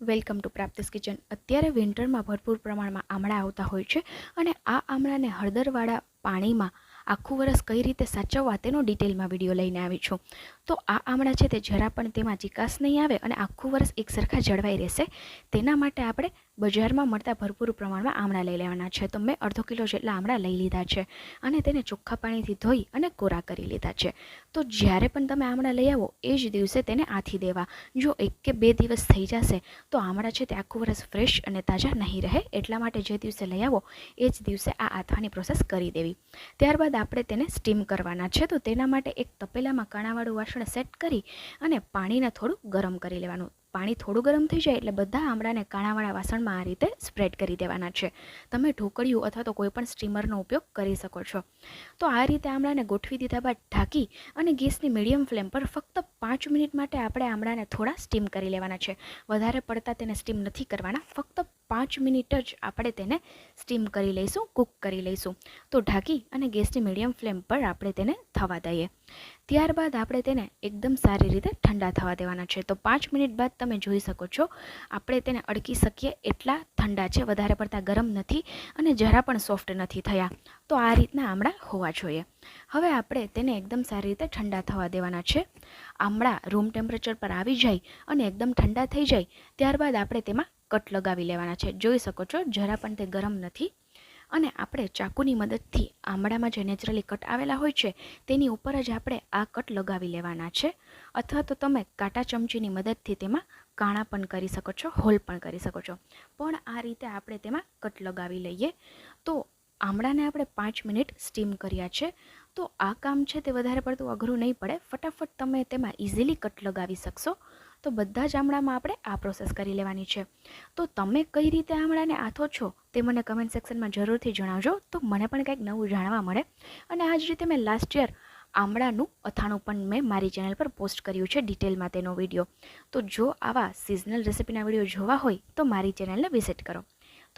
Welcome to પ્રાપ્તિસ kitchen. અત્યારે વિન્ટરમાં ભરપૂર પ્રમાણમાં આમળા આવતા હોય છે અને આ આમળાને હળદરવાળા પાણીમાં આખું વરસ કઈ રીતે સાચવવા તેનો ડિટેલમાં વીડિયો લઈને આવી છું. તો આ આમળા છે તે જરા પણ તેમાં ચિકાસ નહીં આવે અને આખું વરસ એક સરખા જળવાઈ રહેશે. તેના માટે આપણે બજારમાં મળતા ભરપૂર પ્રમાણમાં આમળા લઈ લેવાના છે. તો મેં અડધો કિલો જેટલા આમળા લઈ લીધા છે અને તેને ચોખ્ખા પાણીથી ધોઈ અને કોરા કરી લીધા છે. તો જ્યારે પણ તમે આમળા લઈ આવો, એ જ દિવસે તેને આથી દેવા. જો એક કે બે દિવસ થઈ જશે, તો આમળા છે તે આખું વરસ ફ્રેશ અને તાજા નહીં રહે. એટલા માટે જે દિવસે લઈ આવો, એ જ દિવસે આ આથવાની પ્રોસેસ કરી દેવી. ત્યારબાદ આપણે તેને સ્ટીમ કરવાના છે, તો તેના માટે એક તપેલામાં કણાવાળું વાસણ સેટ કરી અને પાણીને થોડું ગરમ કરી લેવાનું. પાણી થોડું ગરમ થઈ જાય એટલે બધા આમળાને કાણાવાળા વાસણમાં આ રીતે સ્પ્રેડ કરી દેવાના છે. તમે ઢોકળિયું અથવા તો કોઈ પણ સ્ટીમરનો ઉપયોગ કરી શકો છો. તો આ રીતે આમળાને ગોઠવી દીધા બાદ ઢાંકી અને ગેસની મીડિયમ ફ્લેમ પર ફક્ત પાંચ મિનિટ માટે આપણે આમળાને થોડા સ્ટીમ કરી લેવાના છે. વધારે પડતા તેને સ્ટીમ નથી કરવાના, ફક્ત પાંચ મિનિટ જ આપણે તેને સ્ટીમ કરી લઈશું કૂક કરી લઈશું. તો ઢાંકી અને ગેસની મીડિયમ ફ્લેમ પર આપણે તેને થવા દઈએ. ત્યારબાદ આપણે તેને એકદમ સારી રીતે ઠંડા થવા દેવાના છે. તો પાંચ મિનિટ બાદ તમે જોઈ શકો છો, આપણે તેને અડકી શકીએ એટલા ઠંડા છે, વધારે પડતા ગરમ નથી અને જરા પણ સોફ્ટ નથી થયા. તો આ રીતના આમળા હોવા જોઈએ. હવે આપણે તેને એકદમ સારી રીતે ઠંડા થવા દેવાના છે. આમળા રૂમ ટેમ્પરેચર પર આવી જાય અને એકદમ ઠંડા થઈ જાય, ત્યારબાદ આપણે તેમાં કટ લગાવી લેવાના છે. જોઈ શકો છો, જરા પણ તે ગરમ નથી. અને આપણે ચાકુની મદદથી આમળામાં જે નેચરલી કટ આવેલા હોય છે, તેની ઉપર જ આપણે આ કટ લગાવી લેવાના છે. અથવા તો તમે કાંટા ચમચીની મદદથી તેમાં કાણા પણ કરી શકો છો, હોલ પણ કરી શકો છો. પણ આ રીતે આપણે તેમાં કટ લગાવી લઈએ. તો આમળાને આપણે પાંચ મિનિટ સ્ટીમ કર્યા છે. તો આ કામ છે તે વધારે પડતું અઘરું નહીં પડે. ફટાફટ તમે તેમાં ઇઝીલી કટ લગાવી શકશો. તો બધા જ આમળામાં આપણે આ પ્રોસેસ કરી લેવાની છે. તો તમે કઈ રીતે આમળાને આથો છો તે મને કમેન્ટ સેક્શનમાં જરૂરથી જણાવજો. તો મને પણ કંઈક નવું જાણવા મળે. અને આ જ રીતે મેં લાસ્ટ યર આમળાનું અથાણું પણ મેં મારી ચેનલ પર પોસ્ટ કર્યું છે ડિટેલમાં તેનો વીડિયો તો જો આવા સિઝનલ રેસિપીના વીડિયો જોવા હોય તો મારી ચેનલને વિઝિટ કરો.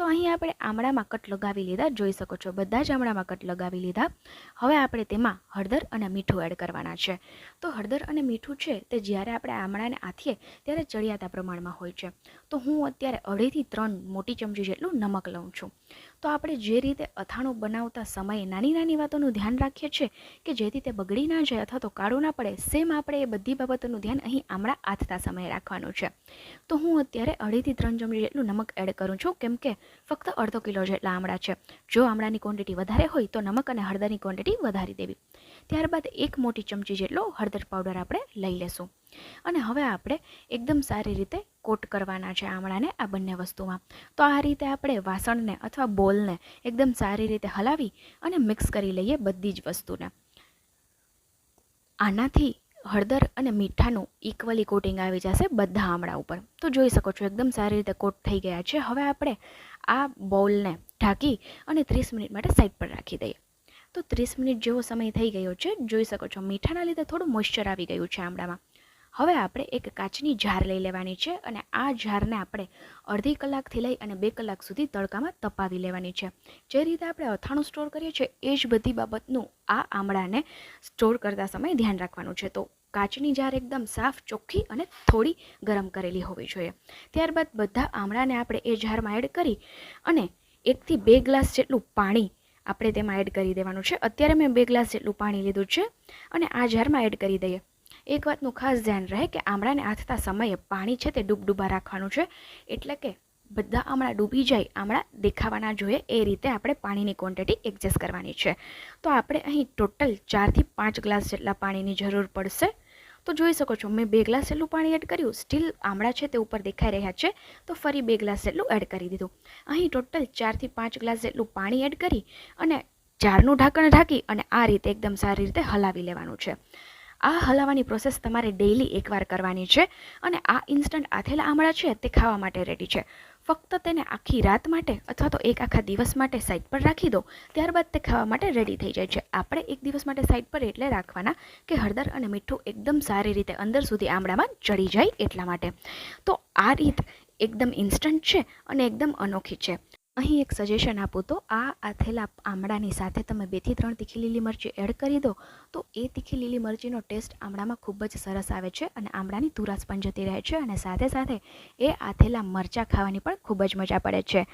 તો અહીં આપણે આમળામાં કટ લગાવી લીધા, જોઈ શકો છો, બધા જ આમળામાં કટ લગાવી લીધા. હવે આપણે તેમાં હળદર અને મીઠું એડ કરવાના છે. તો હળદર અને મીઠું છે તે જ્યારે આપણે આમળાને આથીએ ત્યારે ચડિયાતા પ્રમાણમાં હોય છે. તો હું અત્યારે અઢીથી ત્રણ મોટી ચમચી જેટલું નમક લઉં છું. તો આપણે જે રીતે અથાણું બનાવતા સમયે નાની નાની વાતોનું ધ્યાન રાખીએ છીએ કે જેથી તે બગડી ના જાય અથવા તો કાળું ના પડે સેમ આપણે એ બધી બાબતોનું ધ્યાન અહીં આમળા આથતા સમયે રાખવાનું છે. તો હું અત્યારે અઢીથી ત્રણ ચમચી જેટલું નમક એડ કરું છું, કેમ કે ફક્ત અડધો કિલો જેટલા આમળા છે. જો આમળાની ક્વોન્ટિટી વધારે હોય તો નમક અને હળદરની ક્વોન્ટિટી વધારી દેવી. ત્યારબાદ એક મોટી ચમચી જેટલો હળદર પાવડર આપણે લઈ લેશું. અને હવે આપણે એકદમ સારી રીતે કોટ કરવાના છે આમળાને, આ બંને વસ્તુમાં. તો આ રીતે આપણે વાસણને અથવા બોલને એકદમ સારી રીતે હલાવી અને મિક્સ કરી લઈએ બધી જ વસ્તુને. આનાથી હળદર અને મીઠાનું ઇક્વલી કોટિંગ આવી જશે બધા આમળા ઉપર. તો જોઈ શકો છો, એકદમ સારી રીતે કોટ થઈ ગયા છે. હવે આપણે આ બોલને ઢાંકી અને ત્રીસ મિનિટ માટે સાઈડ પર રાખી દઈએ. તો ત્રીસ મિનિટ જેવો સમય થઈ ગયો છે. જોઈ શકો છો, મીઠાના લીધે થોડું મોઇશ્ચર આવી ગયું છે આમળામાં. હવે આપણે એક કાચની જાર લઈ લેવાની છે અને આ જારને આપણે અડધી કલાકથી લઈ અને બે કલાક સુધી તડકામાં તપાવી લેવાની છે. જે રીતે આપણે અથાણું સ્ટોર કરીએ છીએ, એ જ બધી બાબતનું આ આમળાને સ્ટોર કરતા સમયે ધ્યાન રાખવાનું છે. તો કાચની જાર એકદમ સાફ, ચોખ્ખી અને થોડી ગરમ કરેલી હોવી જોઈએ. ત્યારબાદ બધા આમળાને આપણે એ જારમાં એડ કરી અને એકથી બે ગ્લાસ જેટલું પાણી આપણે તેમાં એડ કરી દેવાનું છે. અત્યારે મેં બે ગ્લાસ જેટલું પાણી લીધું છે અને આ જારમાં એડ કરી દઈએ. એક વાતનું ખાસ ધ્યાન રહે કે આમળાને આથતા સમયે પાણી છે તે ડૂબડૂબા રાખવાનું છે. એટલે કે બધા આમળા ડૂબી જાય, આમળા દેખાવાના જોઈએ, એ રીતે આપણે પાણીની ક્વોન્ટિટી એડજસ્ટ કરવાની છે. તો આપણે અહીં ટોટલ ચારથી પાંચ ગ્લાસ જેટલા પાણીની જરૂર પડશે. તો જોઈ શકો છો, મેં બે ગ્લાસ જેટલું પાણી એડ કર્યું સ્ટીલ આમળા છે તે ઉપર દેખાઈ રહ્યા છે. તો ફરી બે ગ્લાસ જેટલું એડ કરી દીધું. અહીં ટોટલ ચારથી પાંચ ગ્લાસ જેટલું પાણી એડ કરી અને જારનું ઢાંકણ ઢાંકી અને આ રીતે એકદમ સારી રીતે હલાવી લેવાનું છે. આ હલાવવાની પ્રોસેસ તમારે ડેઈલી એકવાર કરવાની છે અને આ ઇન્સ્ટન્ટ આથેલા આમળા છે તે ખાવા માટે રેડી છે. ફક્ત તેને આખી રાત માટે અથવા તો એક આખા દિવસ માટે સાઈડ પર રાખી દો, ત્યારબાદ તે ખાવા માટે રેડી થઈ જાય છે. આપણે એક દિવસ માટે સાઈડ પર એટલે રાખવાના કે હળદર અને મીઠું એકદમ સારી રીતે અંદર સુધી આમળામાં ચડી જાય એટલા માટે. તો આ રીત એકદમ ઇન્સ્ટન્ટ છે અને એકદમ અનોખી છે. અહીં એક સજેશન આપું તો, આ આથેલા આમળાની સાથે તમે બેથી ત્રણ તીખી લીલી મરચી એડ કરી દો, તો એ તીખી લીલી મરચીનો ટેસ્ટ આમળામાં ખૂબ જ સરસ આવે છે અને આમળાની તુરાસ પણ જતી રહે છે અને સાથે સાથે એ આથેલા મરચાં ખાવાની પણ ખૂબ જ મજા પડે છે.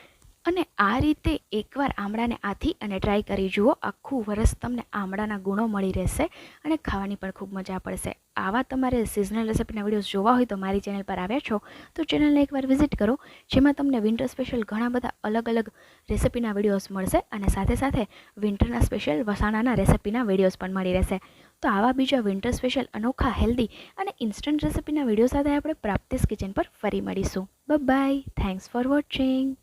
અને આ રીતે એકવાર આમળાને આથી અને ટ્રાય કરી જુઓ, આખું વરસ તમને આમળાના ગુણો મળી રહેશે અને ખાવાની પણ ખૂબ મજા પડશે. આવા તમારે સિઝનલ રેસિપીના વિડીયોઝ જોવા હોય તો મારી ચેનલ પર આવ્યા છો, તો ચેનલને એકવાર વિઝિટ કરો, જેમાં તમને વિન્ટર સ્પેશિયલ ઘણા બધા અલગ અલગ રેસિપીના વિડીયોઝ મળશે અને સાથે સાથે વિન્ટરના સ્પેશિયલ વસાણાના રેસિપીના વિડીયોઝ પણ મળી રહેશે. તો આવા બીજા વિન્ટર સ્પેશિયલ અનોખા હેલ્ધી અને ઇન્સ્ટન્ટ રેસિપીના વીડિયો સાથે આપણે પ્રાપ્તિસ કિચન પર ફરી મળીશું. By thanks for watching